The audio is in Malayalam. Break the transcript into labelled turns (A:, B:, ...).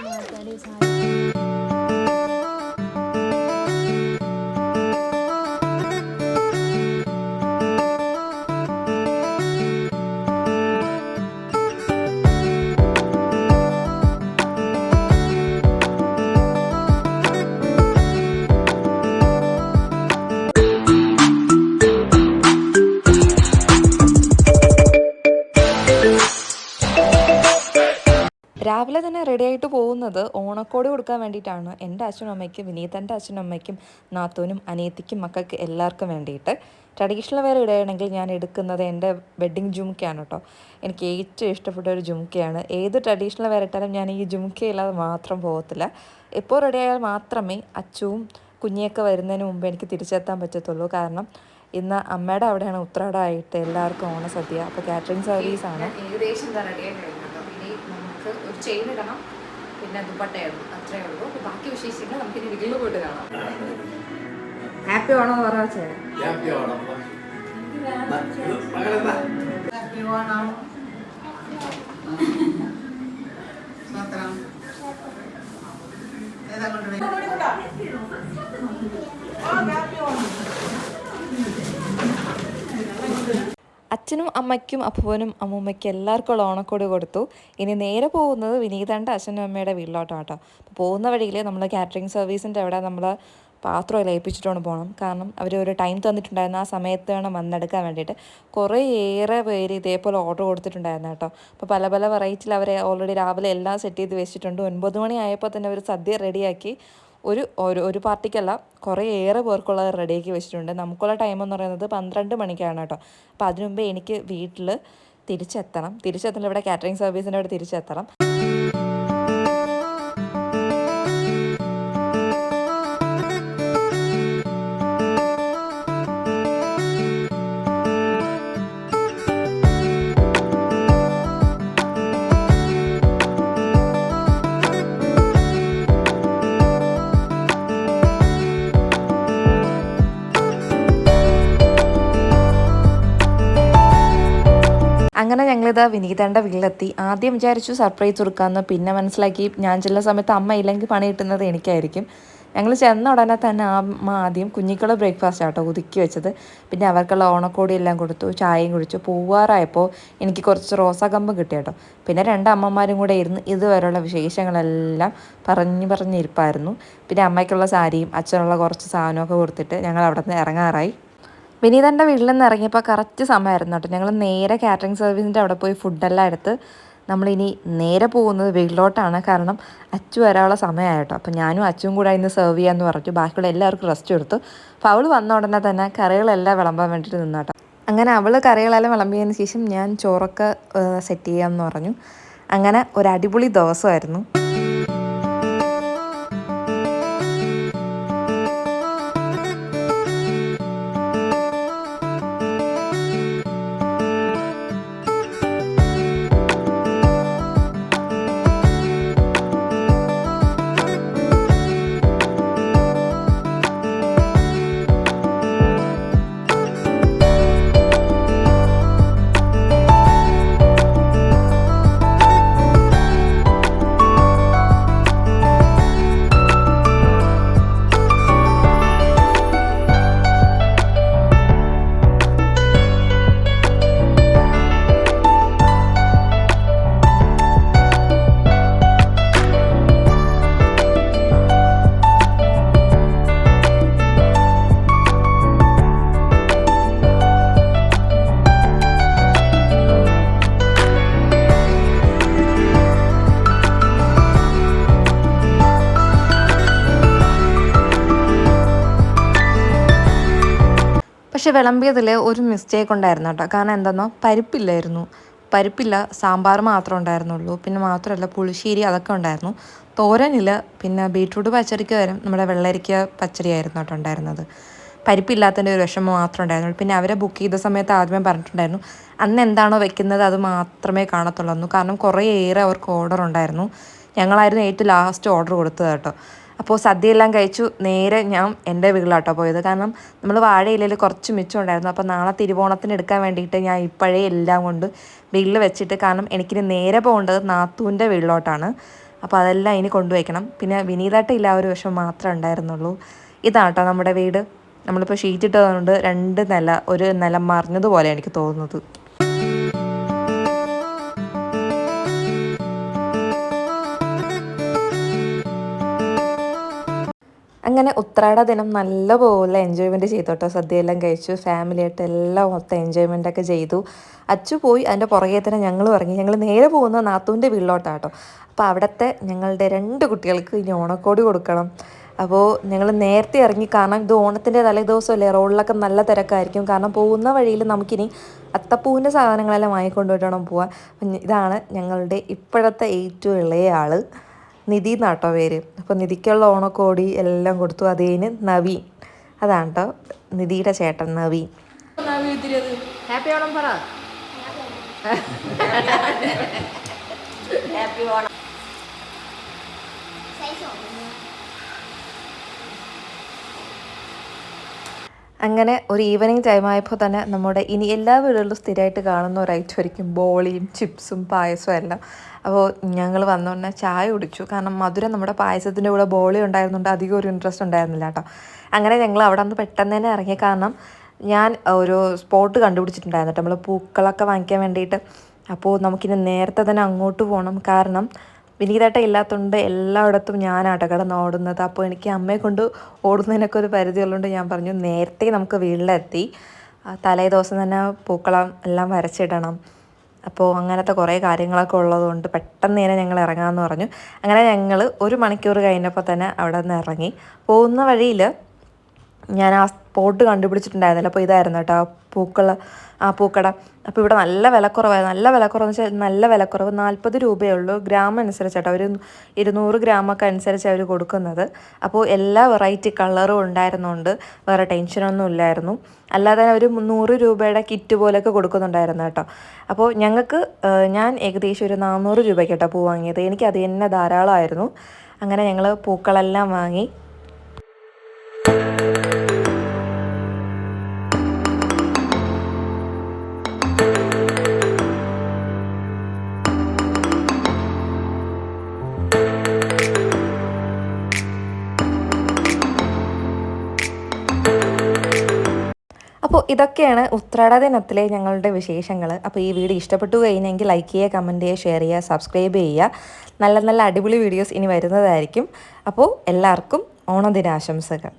A: മാറ്റാടി സാരി രാവിലെ തന്നെ റെഡി ആയിട്ട് പോകുന്നത് ഓണക്കോടി കൊടുക്കാൻ വേണ്ടിയിട്ടാണ്. എന്റെ അച്ഛനും അമ്മയ്ക്കും വിനീതന്റെ അച്ഛനും അമ്മയ്ക്കും നാത്തൂനും അനിയത്തിക്കും മക്കൾക്ക് എല്ലാവർക്കും വേണ്ടിയിട്ട്. ട്രഡീഷണൽ വെയർ ഇടുകയാണെങ്കിൽ ഞാൻ എടുക്കുന്നത് എന്റെ വെഡ്ഡിങ് ജുംക്കയാണ് കേട്ടോ എനിക്ക് ഏറ്റവും ഇഷ്ടപ്പെട്ട ഒരു ജുംക്കയാണ്. ഏത് ട്രഡീഷണൽ വെയർ ഇട്ടാലും ഞാൻ ഈ ജുംക്കയില്ലാതെ മാത്രം പോകത്തില്ല. ഇപ്പോൾ റെഡി ആയാൽ മാത്രമേ അച്ചുവും കുഞ്ഞിയൊക്കെ വരുന്നതിന് മുമ്പ് എനിക്ക് തിരിച്ചെത്താൻ പറ്റത്തുള്ളൂ. കാരണം ഇന്ന് അമ്മയുടെ അവിടെയാണ് ഉത്രാടമായിട്ട് എല്ലാവർക്കും ഓണസദ്യ. അപ്പോൾ കാറ്ററിംഗ് സർവീസാണ്
B: ഏകദേശം ഇനി നമുക്ക് ഒരു ചെയിൻ ഇടണം. പിന്നെ ദുപ്പട്ടയിടണം അത്രേ ഉള്ളൂ. അപ്പൊ ബാക്കി വിശേഷങ്ങൾ നമുക്ക് ഇനി വീട്ടിൽ പോയിട്ട് കാണാം.
A: ഹാപ്പി ഓണം എന്ന് പറഞ്ഞാൽ ചേരാ
C: ഹാപ്പി ഓണം മകളെന്താ?
A: അച്ഛനും അമ്മയ്ക്കും അപ്പുവനും അമ്മൂമ്മയ്ക്കും എല്ലാവർക്കും ഉള്ള ഓണക്കോടി കൊടുത്തു. ഇനി നേരെ പോകുന്നത് വിനീതന്റെ അച്ഛനും അമ്മയുടെ വീട്ടിലോട്ടാണ് കേട്ടോ അപ്പോൾ പോകുന്ന വഴിയിൽ നമ്മൾ കാറ്ററിംഗ് സർവീസിന്റെ അവിടെ നമ്മൾ പാത്രം ഏൽപ്പിച്ചിട്ടുകൊണ്ട് പോകണം കാരണം അവർ ഒരു ടൈം തന്നിട്ടുണ്ടായിരുന്നു ആ സമയത്ത് വേണം വന്നെടുക്കാൻ വേണ്ടിയിട്ട്. കുറേ ഏറെ പേര് ഇതേപോലെ ഓർഡർ കൊടുത്തിട്ടുണ്ടായിരുന്നു കേട്ടോ. അപ്പോൾ പല പല വെറൈറ്റിയിൽ അവർ ഓൾറെഡി രാവിലെ എല്ലാം സെറ്റ് ചെയ്ത് വെച്ചിട്ടുണ്ട്. ഒൻപത് മണി ആയപ്പോൾ തന്നെ അവർ സദ്യ റെഡിയാക്കി ഒരു ഒരു ഒരു പാർട്ടിക്കല്ല കുറേ ഏറെ പേർക്കുള്ളത് റെഡിയാക്കി വെച്ചിട്ടുണ്ട്. നമുക്കുള്ള ടൈം എന്ന് പറയുന്നത് പന്ത്രണ്ട് മണിക്കാണ് കേട്ടോ. അപ്പോൾ അതിനു മുമ്പേ എനിക്ക് വീട്ടിൽ തിരിച്ചെത്തണം. തിരിച്ചെത്തണം ഇവിടെ കാറ്ററിംഗ് സർവീസിന്റെ അവിടെ തിരിച്ചെത്തണം. അങ്ങനെ ഞങ്ങളിതാ വിനീതന്റെ വീട്ടിലെത്തി. ആദ്യം വിചാരിച്ചു സർപ്രൈസ് കൊടുക്കാമെന്ന് പിന്നെ മനസ്സിലാക്കി ഞാൻ ചെല്ലുന്ന സമയത്ത് അമ്മ ഇല്ലെങ്കിൽ പണി കിട്ടുന്നത് എനിക്കായിരിക്കും. ഞങ്ങൾ ചെന്ന ഉടനെ തന്നെ അമ്മ ആദ്യം കുഞ്ഞിക്കുള്ള ബ്രേക്ക്ഫാസ്റ്റ് ആട്ടോ ഒതുക്കി വെച്ചത്. പിന്നെ അവർക്കുള്ള ഓണക്കോടി എല്ലാം കൊടുത്തു. ചായയും കുടിച്ചു. പോവാറായപ്പോൾ എനിക്ക് കുറച്ച് റോസാകമ്പ് കിട്ടി കേട്ടോ. പിന്നെ രണ്ട് അമ്മമാരും കൂടെ ഇരുന്ന് ഇതുവരെയുള്ള വിശേഷങ്ങളെല്ലാം പറഞ്ഞു പറഞ്ഞിരിപ്പായിരുന്നു പിന്നെ അമ്മയ്ക്കുള്ള സാരിയും അച്ഛനുള്ള കുറച്ച് സാധനമൊക്കെ കൊടുത്തിട്ട് ഞങ്ങൾ അവിടെ നിന്ന് ഇറങ്ങാറായി. വിനീതന്റെ വീട്ടിൽ നിന്ന് ഇറങ്ങിയപ്പോൾ കറക്റ്റ് സമയമായിരുന്നു കേട്ടോ. ഞങ്ങൾ നേരെ കാറ്ററിംഗ് സർവീസിന്റെ അവിടെ പോയി ഫുഡെല്ലാം എടുത്ത് നമ്മളിനി നേരെ പോകുന്നത് വീട്ടിലോട്ടാണ്. കാരണം അച്ചു വരാനുള്ള സമയമായിട്ടോ അപ്പോൾ ഞാനും അച്ചും കൂടെ ഇന്ന് സെർവ് ചെയ്യാമെന്ന് പറഞ്ഞു. ബാക്കിയുള്ള എല്ലാവർക്കും റെസ്റ്റ് കൊടുത്തു. അപ്പോൾ അവൾ വന്ന ഉടനെ തന്നെ കറികളെല്ലാം വിളമ്പാൻ വേണ്ടിയിട്ട് നിന്നാട്ടോ അങ്ങനെ അവൾ കറികളെല്ലാം വിളമ്പിയതിന് ശേഷം ഞാൻ ചോറൊക്കെ സെറ്റ് ചെയ്യാമെന്ന് പറഞ്ഞു. അങ്ങനെ ഒരു അടിപൊളി ദിവസമായിരുന്നു. പക്ഷെ വിളമ്പിയതിൽ ഒരു മിസ്റ്റേക്ക് ഉണ്ടായിരുന്നു കേട്ടോ. കാരണം എന്തെന്നോ പരിപ്പില്ലായിരുന്നു. പരിപ്പില്ല സാമ്പാർ മാത്രമേ ഉണ്ടായിരുന്നുള്ളൂ. പിന്നെ മാത്രമല്ല പുളിശ്ശേരി അതൊക്കെ ഉണ്ടായിരുന്നു. തോരനില്ല പിന്നെ ബീട്രൂട്ട് പച്ചടിക്ക് വരും നമ്മുടെ വെള്ളരിക്ക പച്ചടി ആയിരുന്നു കേട്ടോ ഉണ്ടായിരുന്നത്. പരിപ്പില്ലാത്തതിന്റെ ഒരു വിഷമം മാത്രമേ ഉണ്ടായിരുന്നുള്ളൂ പിന്നെ അവരെ ബുക്ക് ചെയ്ത സമയത്ത് ആദ്യമേ പറഞ്ഞിട്ടുണ്ടായിരുന്നു അന്ന് എന്താണോ വെക്കുന്നത് അത് മാത്രമേ കാണത്തുള്ളൂ കാരണം കുറേ ഏറെ അവർക്ക് ഓർഡർ ഉണ്ടായിരുന്നു. ഞങ്ങളായിരുന്നു ഏറ്റവും ലാസ്റ്റ് ഓർഡർ കൊടുത്തത് കേട്ടോ. അപ്പോൾ സദ്യയെല്ലാം കഴിച്ചു. നേരെ ഞാൻ എന്റെ വീട്ടിലാട്ടോ പോയത്. കാരണം നമ്മൾ വാഴയിലയിൽ കുറച്ച് മിച്ചം ഉണ്ടായിരുന്നു. അപ്പോൾ നാളെ തിരുവോണത്തിന് എടുക്കാൻ വേണ്ടിയിട്ട് ഞാൻ ഇപ്പോഴേ എല്ലാം കൊണ്ട് വീട്ടിൽ വെച്ചിട്ട് കാരണം എനിക്ക് നേരെ പോകേണ്ടത് നാത്തൂന്റെ വീട്ടിലോട്ടാണ്. അപ്പോൾ അതെല്ലാം ഇനി കൊണ്ടുവയ്ക്കണം. പിന്നെ ആ ഒരു വശം മാത്രമേ ഉണ്ടായിരുന്നുള്ളൂ. ഇതാണ് കേട്ടോ നമ്മുടെ വീട്. നമ്മളിപ്പോൾ ഷീറ്റ് ഇട്ടതുകൊണ്ട് രണ്ട് നില ഒരു നില മറിഞ്ഞതുപോലെ എനിക്ക് തോന്നുന്നത്. അങ്ങനെ ഉത്രാട ദിനം നല്ലപോലെ എൻജോയ്മെന്റ് ചെയ്തു കേട്ടോ സദ്യയെല്ലാം കഴിച്ചു ഫാമിലിയായിട്ട് എല്ലാം മൊത്തം എൻജോയ്മെന്റ് ഒക്കെ ചെയ്തു. അച്ചു പോയി അതിന്റെ പുറകെ തന്നെ ഞങ്ങൾ ഇറങ്ങി. ഞങ്ങൾ നേരെ പോകുന്നത് നാത്തൂന്റെ കേട്ടോ അപ്പോൾ അവിടുത്തെ ഞങ്ങളുടെ രണ്ട് കുട്ടികൾക്ക് ഇനി ഓണക്കോടി കൊടുക്കണം. അപ്പോൾ ഞങ്ങൾ നേരത്തെ ഇറങ്ങി കാരണം ഇത് ഓണത്തിന്റെ തലേദിവസമല്ലേ റോഡിലൊക്കെ നല്ല തിരക്കായിരിക്കും. കാരണം പോകുന്ന വഴിയിൽ നമുക്കിനി അത്തപ്പൂവിന്റെ സാധനങ്ങളെല്ലാം വാങ്ങിക്കൊണ്ട് വേണം പോവാൻ ഇതാണ് ഞങ്ങളുടെ ഇപ്പോഴത്തെ ഏറ്റവും ഇളയ ആൾ. നിധി എന്നാട്ടോ പേര്. അപ്പോൾ നിധിക്കുള്ള ഓണക്കോടി എല്ലാം കൊടുത്തു. അതേന് നവി. അതാണ് കേട്ടോ നിധിയുടെ ചേട്ടൻ നവീൻ
B: ഹാപ്പി ഓണം പറ.
A: അങ്ങനെ ഒരു ഈവനിങ് ടൈമായപ്പോൾ തന്നെ നമ്മുടെ ഇനി എല്ലാ വീടുകളിലും സ്ഥിരമായിട്ട് കാണുന്ന ഒരു ഐറ്റം ആയിരിക്കും ബോളിയും ചിപ്സും പായസവും എല്ലാം. അപ്പോൾ ഞങ്ങൾ വന്നുകൊണ്ട് ചായ കുടിച്ചു. കാരണം മധുരം നമ്മുടെ പായസത്തിന്റെ കൂടെ ബോളി ഉണ്ടായിരുന്നുണ്ട് അധികം ഒരു ഇൻട്രസ്റ്റ് ഉണ്ടായിരുന്നില്ല കേട്ടോ. അങ്ങനെ ഞങ്ങൾ അവിടെ നിന്ന് പെട്ടെന്ന് തന്നെ ഇറങ്ങി. കാരണം ഞാൻ ഒരു സ്പോട്ട് കണ്ടുപിടിച്ചിട്ടുണ്ടായിരുന്നു കേട്ടോ. നമ്മൾ പൂക്കളൊക്കെ വാങ്ങിക്കാൻ വേണ്ടിയിട്ട്. അപ്പോൾ നമുക്കിനി നേരത്തെ തന്നെ അങ്ങോട്ട് പോകണം കാരണം വിനീതേട്ട ഇല്ലാത്തതുകൊണ്ട് എല്ലായിടത്തും ഞാനാട്ടോ കിടന്ന് ഓടുന്നത് അപ്പോൾ എനിക്ക് അമ്മയെ കൊണ്ട് ഓടുന്നതിനൊക്കെ ഒരു പരിധി ഉള്ളതുകൊണ്ട് ഞാൻ പറഞ്ഞു നേരത്തെ നമുക്ക് വീട്ടിലെത്തി. തലേ ദിവസം തന്നെ പൂക്കളം എല്ലാം വരച്ചിടണം. അപ്പോൾ അങ്ങനത്തെ കുറേ കാര്യങ്ങളൊക്കെ ഉള്ളതുകൊണ്ട് പെട്ടെന്ന് തന്നെ ഞങ്ങൾ ഇറങ്ങാമെന്ന് പറഞ്ഞു. അങ്ങനെ ഞങ്ങൾ ഒരു മണിക്കൂർ കഴിഞ്ഞപ്പോൾ തന്നെ അവിടെ നിന്ന് ഇറങ്ങി. പോകുന്ന വഴിയിൽ ഞാൻ ആ സ്പോട്ട് കണ്ടുപിടിച്ചിട്ടുണ്ടായിരുന്നില്ല. അപ്പോൾ ഇതായിരുന്നു കേട്ടോ ആ പൂക്കള ആ പൂക്കട. അപ്പോൾ ഇവിടെ നല്ല വിലക്കുറവായിരുന്നു. നല്ല വിലക്കുറവെന്ന് വെച്ചാൽ നല്ല വിലക്കുറവ്. നാൽപ്പത് രൂപയേ ഉള്ളൂ. ഗ്രാം അനുസരിച്ച് കേട്ടോ. ഒരു ഇരുന്നൂറ് ഗ്രാമൊക്കെ അനുസരിച്ച് അവർ കൊടുക്കുന്നത്. അപ്പോൾ എല്ലാ വെറൈറ്റി കളറും ഉണ്ടായിരുന്നുകൊണ്ട് വേറെ ടെൻഷനൊന്നും ഇല്ലായിരുന്നു. അല്ലാതെ ഒരു നൂറ് രൂപയുടെ കിറ്റ് പോലെയൊക്കെ കൊടുക്കുന്നുണ്ടായിരുന്നു കേട്ടോ. അപ്പോൾ ഞങ്ങൾക്ക് ഞാൻ ഏകദേശം ഒരു നാനൂറ് രൂപയ്ക്ക് കേട്ടോ പൂ വാങ്ങിയത്. എനിക്ക് അത് തന്നെ ധാരാളമായിരുന്നു. അങ്ങനെ ഞങ്ങൾ പൂക്കളെല്ലാം വാങ്ങി. അപ്പോൾ ഇതൊക്കെയാണ് ഉത്രാട ദിനത്തിലെ ഞങ്ങളുടെ വിശേഷങ്ങൾ അപ്പോൾ ഈ വീഡിയോ ഇഷ്ടപ്പെട്ടു കഴിഞ്ഞെങ്കിൽ ലൈക്ക് ചെയ്യുക കമന്റ് ചെയ്യുക ഷെയർ ചെയ്യുക സബ്സ്ക്രൈബ് ചെയ്യുക. നല്ല നല്ല അടിപൊളി വീഡിയോസ് ഇനി വരുന്നതായിരിക്കും. അപ്പോൾ എല്ലാവർക്കും ഓണദിനാശംസകൾ.